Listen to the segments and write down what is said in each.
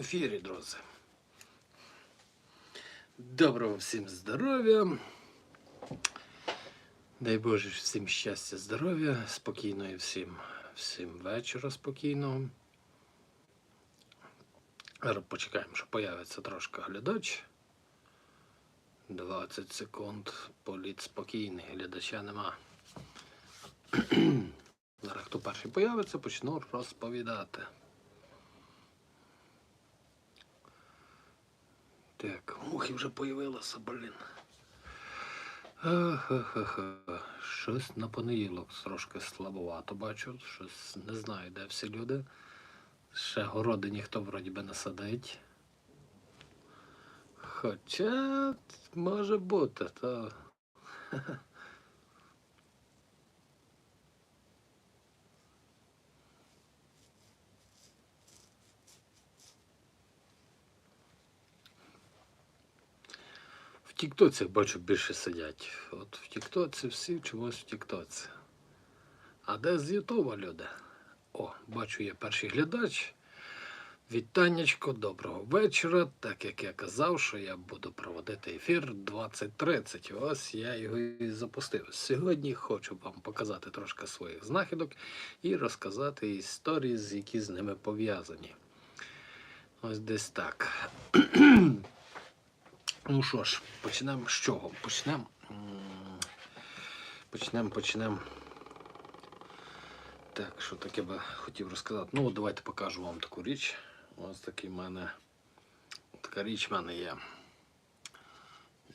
ефірі, друзі. Доброго всім здоров'я. Дай Боже всім щастя, здоров'я, спокійної всім, всім вечора спокійного. Зараз почекаємо, що появиться трошки глядач. 20 секунд. Політ спокійний, глядача нема. Зараз хто перший появиться, почну розповідати. Так, мухи вже появилися, блін. Ха-ха-ха. Щось на понеділок трошки слабовато бачу. Щось не знаю, де всі люди. Ще городи ніхто вроді би не садить. Хоча може бути, то. Тіктоці бачу більше сидять. От в Тіктоці всі чогось в Тіктоці. А де з Ютуба люди? О, бачу, є перший глядач. Вітаннячко, доброго вечора. Так як я казав, що я буду проводити ефір 20.30. Ось я його і запустив. Сьогодні хочу вам показати трошки своїх знахідок і розказати історії, які з ними пов'язані. Ось десь так. Ну що ж, почнемо з чого? Почнемо. Почнемо, почнемо. Так, що таке би хотів розказати. Ну, от давайте покажу вам таку річ. Ось такий в мене. Така річ в мене є.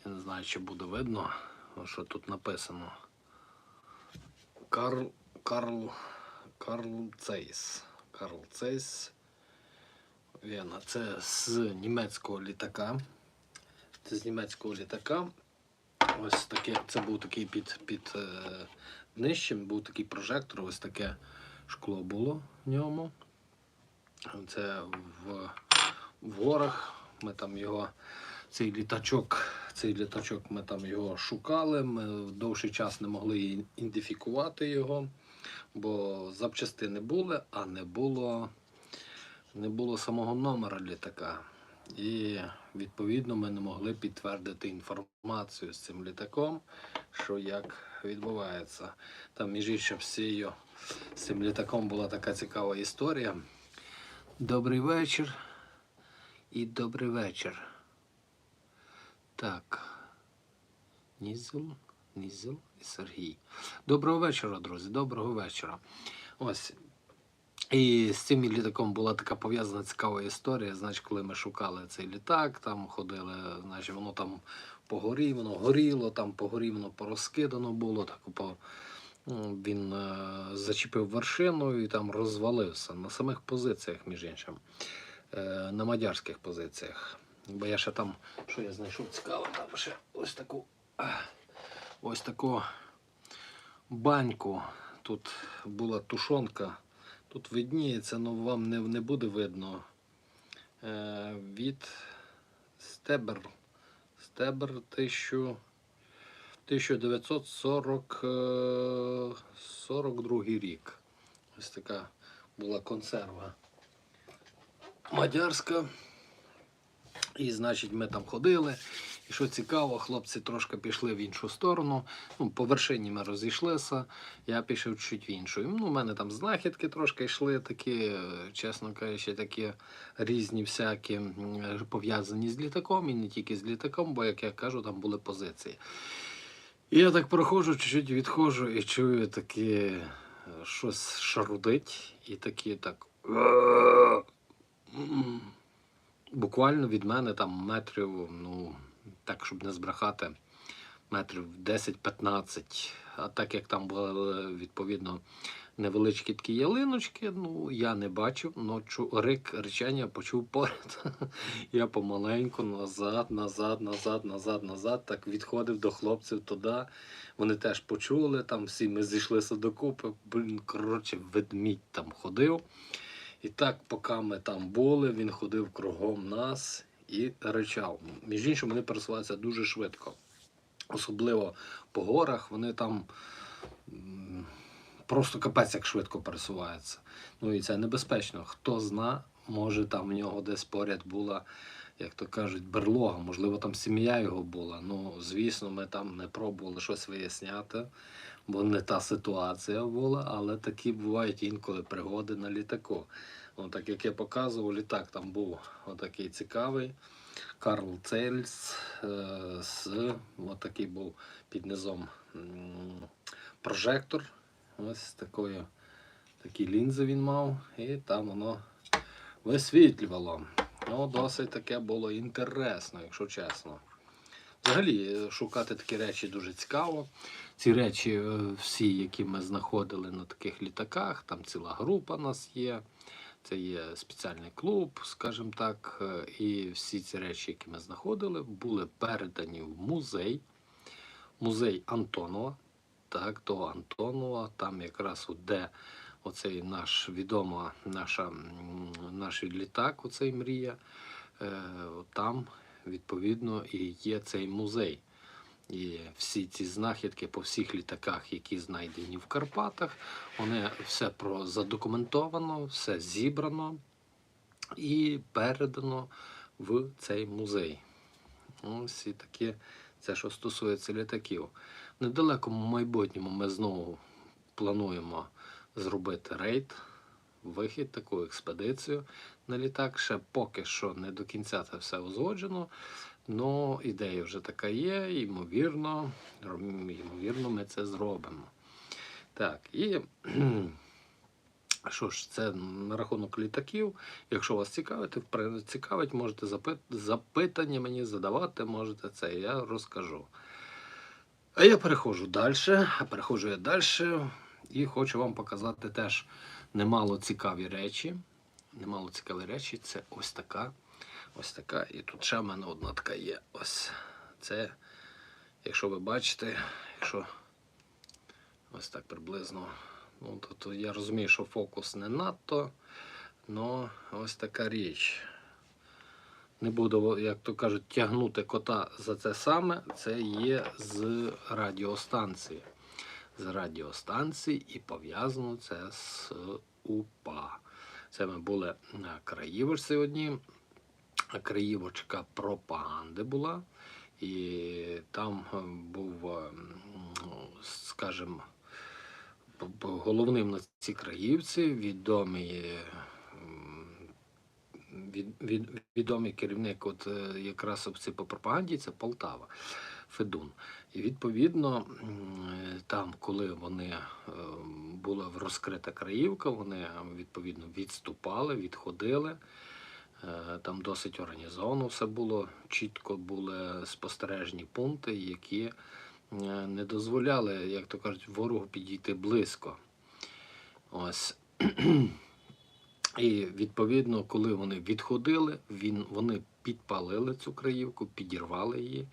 Я не знаю, чи буде видно, що тут написано. Карл. Карл. Карл Цейс. Карл Цейс. Вена. Це з німецького літака. Це з німецького літака. Ось таке, це був такий під, під е, днищем, був такий прожектор, ось таке шкло було в ньому. Це в, в горах. Ми там його, цей літачок, цей літачок, ми там його шукали. Ми довший час не могли ідентифікувати його, бо запчастини були, а не було, не було самого номера літака. І відповідно ми не могли підтвердити інформацію з цим літаком, що як відбувається. Там, між іншим, всією з цим літаком була така цікава історія. Добрий вечір і добрий вечір. Так. Нізел, Нізел і Сергій. Доброго вечора, друзі. Доброго вечора. Ось і з цим літаком була така пов'язана цікава історія. Значить, коли ми шукали цей літак, там ходили, значить, воно там по воно горіло, там по воно порозкидано було. Так, по, він е, зачепив вершину і там розвалився на самих позиціях, між іншим, е, на мадярських позиціях. Бо я ще там, що я знайшов цікаво, там ще ось таку, ось таку баньку. Тут була тушонка. Тут видніється, але вам не, не буде видно. Е, від Стебер. Стебер 1000, 1940, е, 42 рік. Ось така була консерва мадярська. І, значить, ми там ходили. І що цікаво, хлопці трошки пішли в іншу сторону. Ну, по вершині ми розійшлися, я пішов чуть в іншу. І, Ну, у мене там знахідки трошки йшли, такі, чесно кажучи, такі різні всякі пов'язані з літаком, і не тільки з літаком, бо, як я кажу, там були позиції. І я так проходжу, чуть-чуть відходжу і чую такі е, щось шарудить, і такі так. Буквально від мене там метрів, ну, так, щоб не збрехати, метрів 10-15. А так як там були відповідно невеличкі такі ялиночки, ну я не бачив, но чу, рик речення почув поряд. Я помаленьку назад, назад, назад, назад, назад, так відходив до хлопців туди. Вони теж почули, там всі ми зійшлися докупи. Блін, коротше, ведмідь там ходив. І так, поки ми там були, він ходив кругом нас і ричав. Між іншим, вони пересуваються дуже швидко. Особливо по горах, вони там просто капець як швидко пересуваються. Ну і це небезпечно. Хто зна, може там в нього десь поряд була, як то кажуть, берлога, можливо, там сім'я його була. Ну, звісно, ми там не пробували щось виясняти, бо не та ситуація була, але такі бувають інколи пригоди на літаку. Ну, так як я показував, літак там був отакий цікавий. Карл Цельс е, з отакий був під низом прожектор. Ось з такою такі лінзи він мав, і там воно висвітлювало. Ну, досить таке було інтересно, якщо чесно. Взагалі, е, шукати такі речі дуже цікаво. Ці речі, е, всі, які ми знаходили на таких літаках, там ціла група нас є. Це є спеціальний клуб, скажімо так. е, І всі ці речі, які ми знаходили, були передані в музей. Музей Антонова. Так, того Антонова, там якраз от де оцей наш відома наша, наш літак, оцей мрія. е, Там, відповідно, і є цей музей. І всі ці знахідки по всіх літаках, які знайдені в Карпатах, вони все про задокументовано, все зібрано і передано в цей музей. Ось і таке, це що стосується літаків. В недалекому майбутньому ми знову плануємо зробити рейд, вихід, таку експедицію на літак. Ще поки що не до кінця це все узгоджено. Ну, ідея вже така є, ймовірно, ймовірно, ми це зробимо. Так, і що ж, це на рахунок літаків. Якщо вас цікавить, цікавить, можете запит, запитання мені задавати, можете це, я розкажу. А я переходжу далі, а переходжу я далі і хочу вам показати теж немало цікаві речі. Немало цікаві речі. Це ось така. Ось така. І тут ще в мене одна така є. Ось це, якщо ви бачите, якщо ось так приблизно. Ну, то, то я розумію, що фокус не надто, але ось така річ. Не буду, як то кажуть, тягнути кота за це саме. Це є з радіостанції. З радіостанції і пов'язано це з УПА. Це ми були на Краївочці одні. Краївочка пропаганди була. І там е, був, е, скажімо, головним на цій краївці відомий, від, від, відомий керівник, от е, якраз в цій по пропаганді, це Полтава, Федун. І відповідно, е, там, коли вони е, була розкрита краївка, вони е, відповідно відступали, відходили. Е, Там досить організовано все було. Чітко були спостережні пункти, які е, не дозволяли, як то кажуть, ворогу підійти близько. Ось. І відповідно, коли вони відходили, він, вони підпалили цю краївку, підірвали її,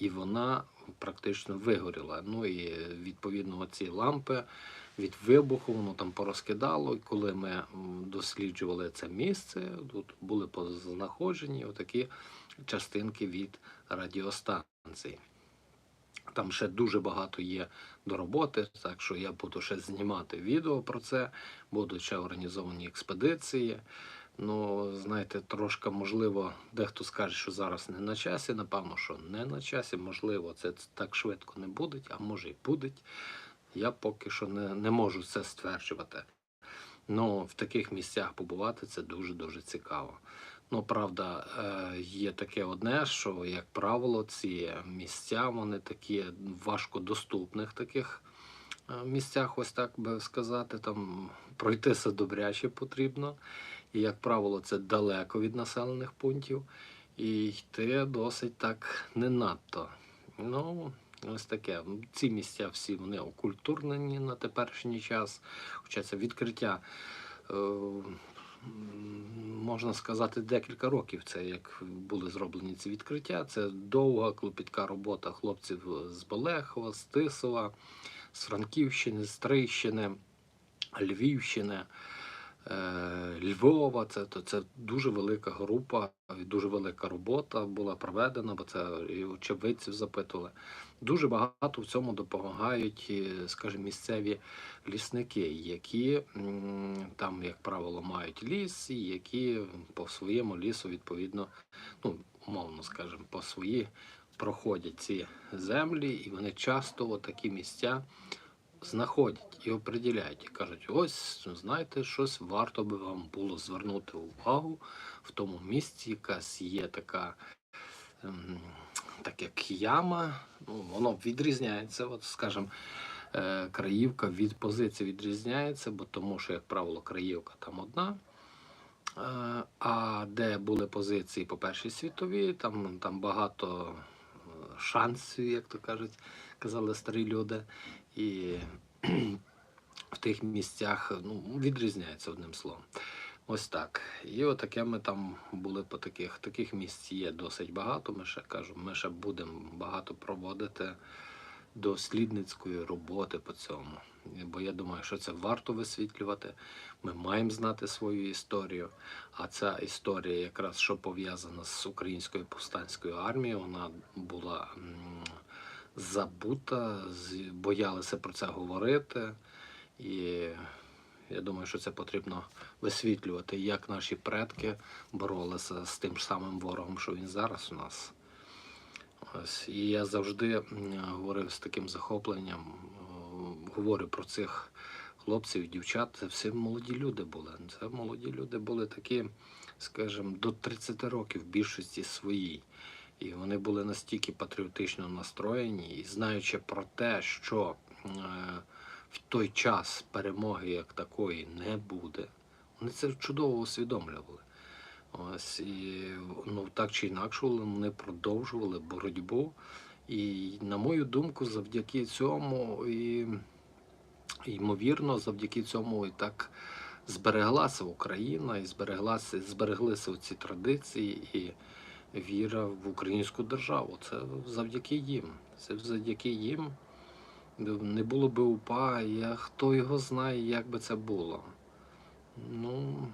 і вона практично вигоріла. Ну і відповідно ці лампи від вибуху воно там порозкидало. І коли ми досліджували це місце, тут були познаходжені отакі частинки від радіостанції. Там ще дуже багато є до роботи, так що я буду ще знімати відео про це, будуть ще організовані експедиції. Ну, знаєте, трошки можливо, дехто скаже, що зараз не на часі. Напевно, що не на часі. Можливо, це так швидко не буде, а може і буде. Я поки що не, не можу це стверджувати. Ну, в таких місцях побувати це дуже-дуже цікаво. Ну, правда, е, є таке одне, що, як правило, ці місця, вони такі важкодоступних таких е, місцях, ось так би сказати, там пройтися добряче потрібно. І, як правило, це далеко від населених пунктів. І йти досить так не надто. Ну, ось таке. Ці місця всі вони окультурнені на теперішній час. Хоча це відкриття. е, Можна сказати, декілька років це як були зроблені ці відкриття. Це довга клопітка робота хлопців з Болехова, з Тисова, з Франківщини, з Трищини, Львівщини. Е, Львова. Це, то, це дуже велика група, дуже велика робота була проведена, бо це і очевидців запитували. Дуже багато в цьому допомагають, е, скажімо, місцеві лісники, які там, як правило, мають ліс, і які по своєму лісу, відповідно, ну, умовно скажемо, по свої проходять ці землі, і вони часто такі місця знаходять і определяють. І кажуть, ось, знаєте, щось варто би вам було звернути увагу в тому місці, якась є така. ем, Так як яма, ну, воно відрізняється, от, скажімо, е, краївка від позиції відрізняється, бо тому що, як правило, краївка там одна. Е, А де були позиції по Першій світовій, там, там багато е, шансів, як то кажуть, казали старі люди. І в тих місцях ну, відрізняється одним словом. Ось так. І отаке ми там були по таких. Таких місць є досить багато. Ми ще кажу, ми ще будемо багато проводити дослідницької роботи по цьому. Бо я думаю, що це варто висвітлювати. Ми маємо знати свою історію. А ця історія, якраз що пов'язана з українською повстанською армією, вона була забута, боялися про це говорити. І я думаю, що це потрібно висвітлювати, як наші предки боролися з тим ж самим ворогом, що він зараз у нас. Ось. І я завжди говорив з таким захопленням, говорю про цих хлопців дівчат. Це всі молоді люди були. Це молоді люди були такі, скажімо, до 30 років в більшості своїй. І вони були настільки патріотично настроєні, і знаючи про те, що е, в той час перемоги як такої не буде, вони це чудово усвідомлювали. Ось і ну так чи інакше вони продовжували боротьбу. І, на мою думку, завдяки цьому і ймовірно, завдяки цьому і так збереглася Україна, і збереглися ці традиції і віра в українську державу. Це завдяки їм. Це завдяки їм. Не було би УПА, я хто його знає, як би це було. Ну.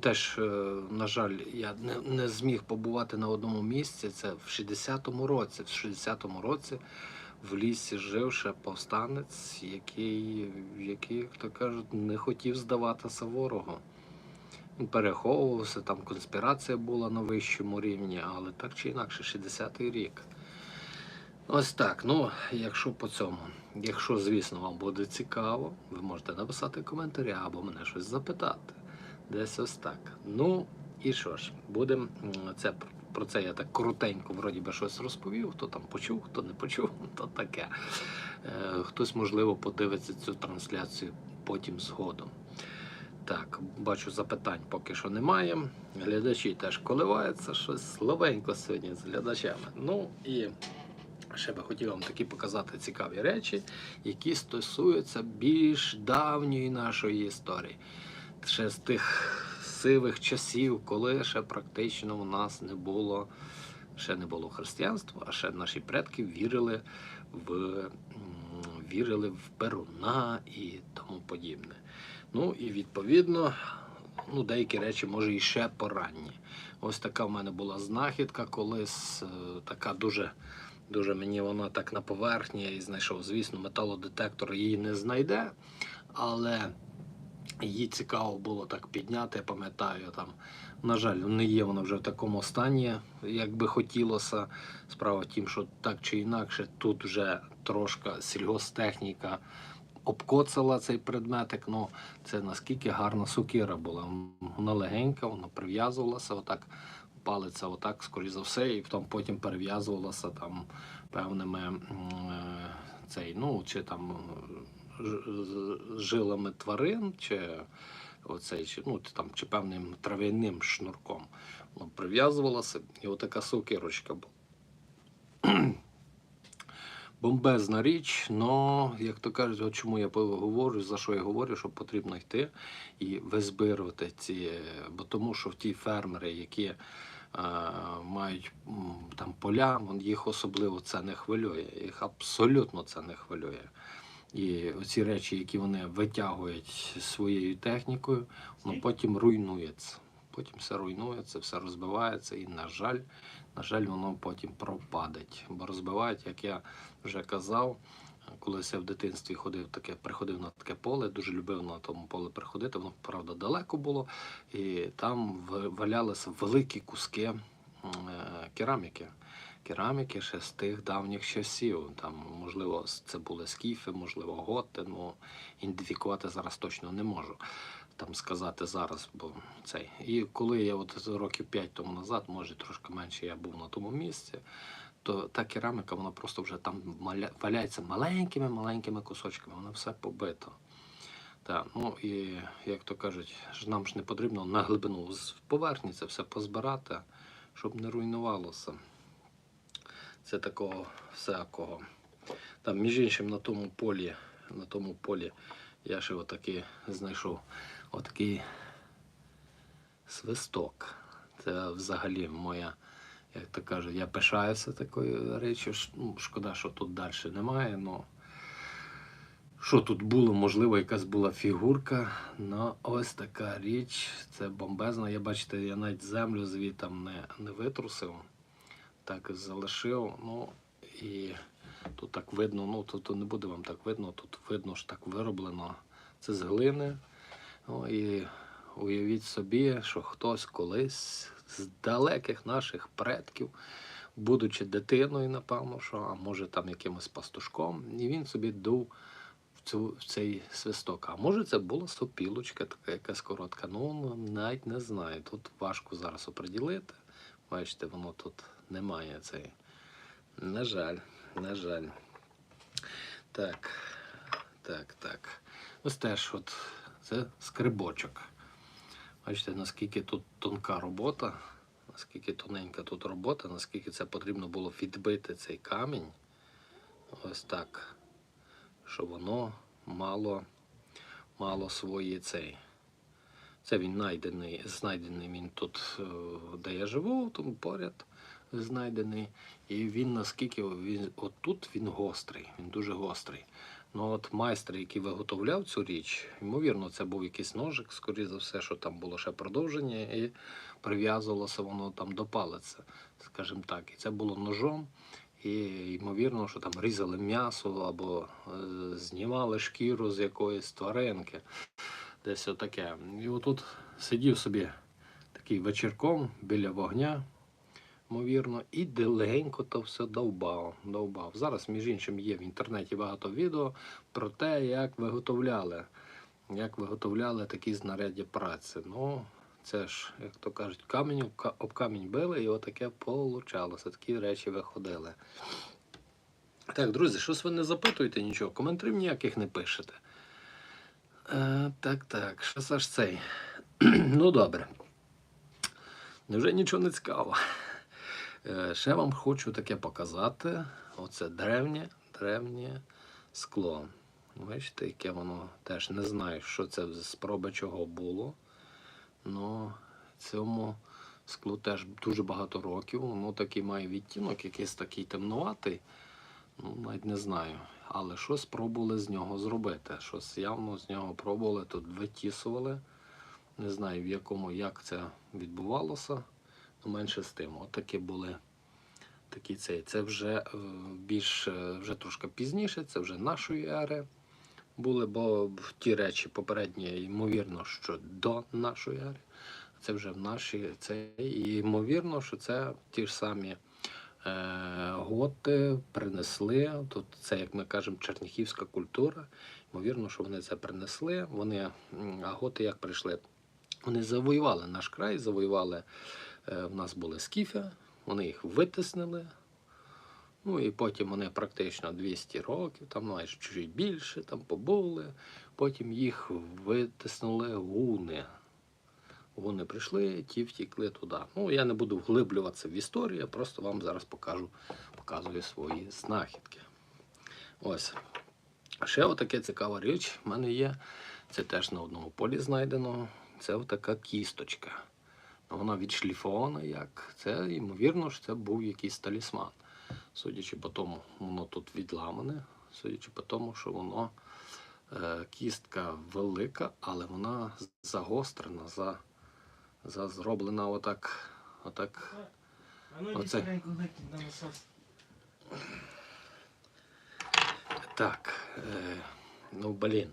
Теж, е, на жаль, я не, не зміг побувати на одному місці. Це в 60-му році. В 60-му році в лісі жив ще повстанець, який, який, як то кажуть, не хотів здаватися ворогу. Переховувався, там конспірація була на вищому рівні, але так чи інакше, 60-й рік. Ось так. Ну, якщо по цьому, якщо, звісно, вам буде цікаво, ви можете написати коментарі або мене щось запитати. Десь ось так. Ну і що ж, будемо це про це я так коротенько, вроді би щось розповів. Хто там почув, хто не почув, то таке. Е, хтось, можливо, подивиться цю трансляцію потім згодом. Так, бачу, запитань поки що немає. Глядачі теж коливаються щось слабенько сьогодні з глядачами. Ну і ще би хотів вам такі показати цікаві речі, які стосуються більш давньої нашої історії. Ще з тих сивих часів, коли ще практично у нас не було, ще не було християнства, а ще наші предки вірили в, вірили в Перуна і тому подібне. Ну і відповідно, ну, деякі речі може і ще поранні. Ось така в мене була знахідка колись, е, така дуже. Дуже мені вона так на поверхні її знайшов. Звісно, металодетектор її не знайде, але її цікаво було так підняти, я пам'ятаю там. На жаль, не є вона вже в такому стані, як би хотілося. Справа в тім, що так чи інакше, тут вже трошки сільгостехніка обкоцала цей предметик. Ну, це наскільки гарна сукира була. Вона легенька, вона прив'язувалася, отак палиця, отак, скоріш за все, і потім перев'язувалася там певними е, цей, ну, чи там жилами тварин, чи оцей, чи, ну, там, чи певним трав'яним шнурком. Воно прив'язувалося, і отака сокирочка була. Бомбезна річ, але, як то кажуть, от чому я говорю, за що я говорю, що потрібно йти і визбирувати ці, бо тому що ті фермери, які е, мають там поля, їх особливо це не хвилює, їх абсолютно це не хвилює. І оці речі, які вони витягують своєю технікою, воно потім руйнується. Потім все руйнується, все розбивається, і, на жаль, на жаль, воно потім пропадить. Бо розбивають, як я вже казав, колись я в дитинстві ходив таке, приходив на таке поле, дуже любив на тому поле приходити. Воно правда далеко було, і там валялися великі куски е, кераміки. Кераміки ще з тих давніх часів. Там, можливо, це були скіфи, можливо, готи. Ну ідентифікувати зараз точно не можу. Там сказати зараз, бо цей. І коли я от років 5 тому назад, може трошки менше, я був на тому місці, то та кераміка, вона просто вже там валяється маленькими маленькими кусочками, вона все побито. Так, ну і як то кажуть, нам ж не потрібно на глибину з поверхні це все позбирати, щоб не руйнувалося. Це такого всякого. Там, між іншим, на тому полі, на тому полі я ще отакий знайшов отакий свисток. Це взагалі моя, як то кажуть, я пишаюся такою речю. Ну, шкода, що тут далі немає. Ну, що тут було, можливо, якась була фігурка. Ну, ось така річ. Це бомбезна. Я бачите, я навіть землю звітом не, не витрусив. Так залишив. Ну і тут так видно, ну тут не буде вам так видно, тут видно що так вироблено. Це з глини. Ну і уявіть собі, що хтось колись з далеких наших предків, будучи дитиною, напевно, що, а може там якимось пастушком, і він собі дув в, цю, в цей свисток. А може це була сопілочка, така якась коротка. Ну, навіть не знаю. Тут важко зараз оприділити. Бачите, воно тут немає цієї. На жаль, на жаль. Так, так, так. Ось теж от це скрибочок. Бачите, наскільки тут тонка робота, наскільки тоненька тут робота, наскільки це потрібно було відбити цей камінь. Ось так. Щоб воно мало, мало свої цей. Це він знайдений, знайдений він тут, е, де я живу, тому поряд знайдений. І він наскільки він отут він гострий, він дуже гострий. Ну от майстер, який виготовляв цю річ, ймовірно, це був якийсь ножик, скоріше за все, що там було ще продовження, і прив'язувалося воно там до палиця, скажімо так. І це було ножом. І ймовірно, що там різали м'ясо або е, знімали шкіру з якоїсь тваринки. Десь отаке. І отут сидів собі такий вечірком біля вогня, ймовірно, і легенько то все довбав. довбав. Зараз, між іншим, є в інтернеті багато відео про те, як виготовляли, як виготовляли такі знаряддя праці. Ну, це ж, як то кажуть, камінь об камінь били, і отаке получалося. Такі речі виходили. Так, друзі, щось ви не запитуєте нічого, коментарів ніяких не пишете. Е, так, так, що ж цей? ну, добре. Невже нічого не цікаво? Е, ще вам хочу таке показати. Оце древнє, древнє скло. Бачите, яке воно теж не знаю, що це з спроби чого було. Ну, цьому склу теж дуже багато років. Воно такий має відтінок, якийсь такий темнуватий. Ну, навіть не знаю. Але щось пробували з нього зробити. Щось явно з нього пробували, тут витісували. Не знаю, в якому, як це відбувалося. Менше з тим. От такі були. Такі цей. Це вже е, більш е, вже трошки пізніше, це вже нашої ери були, бо ті речі попередні, ймовірно, що до нашої ери. Це вже в нашій це і ймовірно, що це ті ж самі е, готи принесли. Тут це, як ми кажемо, черніхівська культура. Ймовірно, що вони це принесли. Вони, а готи як прийшли? Вони завоювали наш край, завоювали. Е, в нас були скіфи, вони їх витиснили. Ну і потім вони практично 200 років, там майже чуть більше, там побули. Потім їх витиснули гуни. Гуни прийшли, ті втікли туди. Ну, я не буду вглиблюватися в історію, я просто вам зараз покажу, показую свої знахідки. Ось. Ще отаке цікава річ в мене є. Це теж на одному полі знайдено. Це отака кісточка. Вона відшліфована як. Це, ймовірно, що це був якийсь талісман. Судячи по тому, воно тут відламане. судячи по тому, що воно е, кістка велика, але вона загострена, за, за зроблена отак. отак. Ну Оце. Так. Е, ну, блін.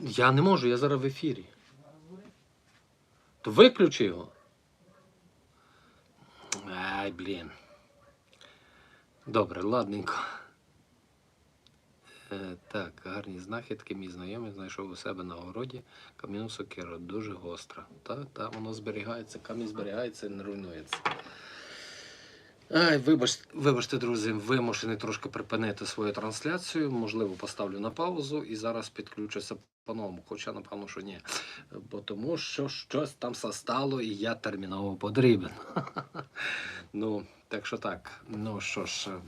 Я не можу, я зараз в ефірі. То виключи його. Ай, блін. Добре, ладненько. Е, так, гарні знахідки. Мій знайомий знайшов у себе на городі кам'яну сокиру. Дуже гостра. Так, так, воно зберігається, камінь зберігається і не руйнується. Ай, вибач, вибачте, друзі, вимушений трошки припинити свою трансляцію. Можливо, поставлю на паузу і зараз підключуся по-новому. Хоча, напевно, що ні. Бо тому що щось там стало, і я терміново потрібен. ну, так що так. Ну що ж. е,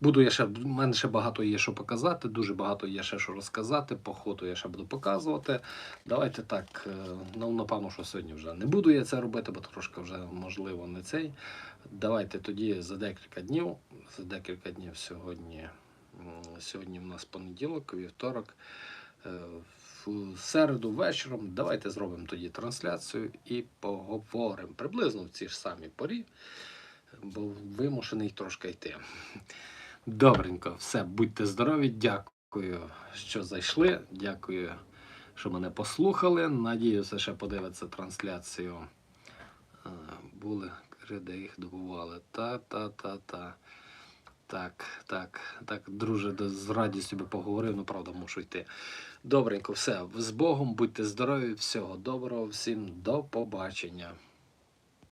Буду я ще, в мене ще багато є що показати, дуже багато є ще що розказати. По ходу я ще буду показувати. Давайте так. е, Ну, напевно, що сьогодні вже не буду я це робити, бо трошки вже можливо не цей. Давайте тоді за декілька днів. За декілька днів сьогодні. Сьогодні в нас понеділок, вівторок. Е, В середу вечором давайте зробимо тоді трансляцію і поговоримо приблизно в цій ж самій порі, бо вимушений трошки йти. Добренько, все, будьте здорові, дякую, що зайшли. Дякую, що мене послухали. Надіюся, ще подивиться трансляцію. Е, Були де їх добували. Та, та, та, та. Так, так, так, друже, з радістю би поговорив, ну правда, мушу йти. Добренько, все. З Богом, будьте здорові, всього доброго, всім до побачення.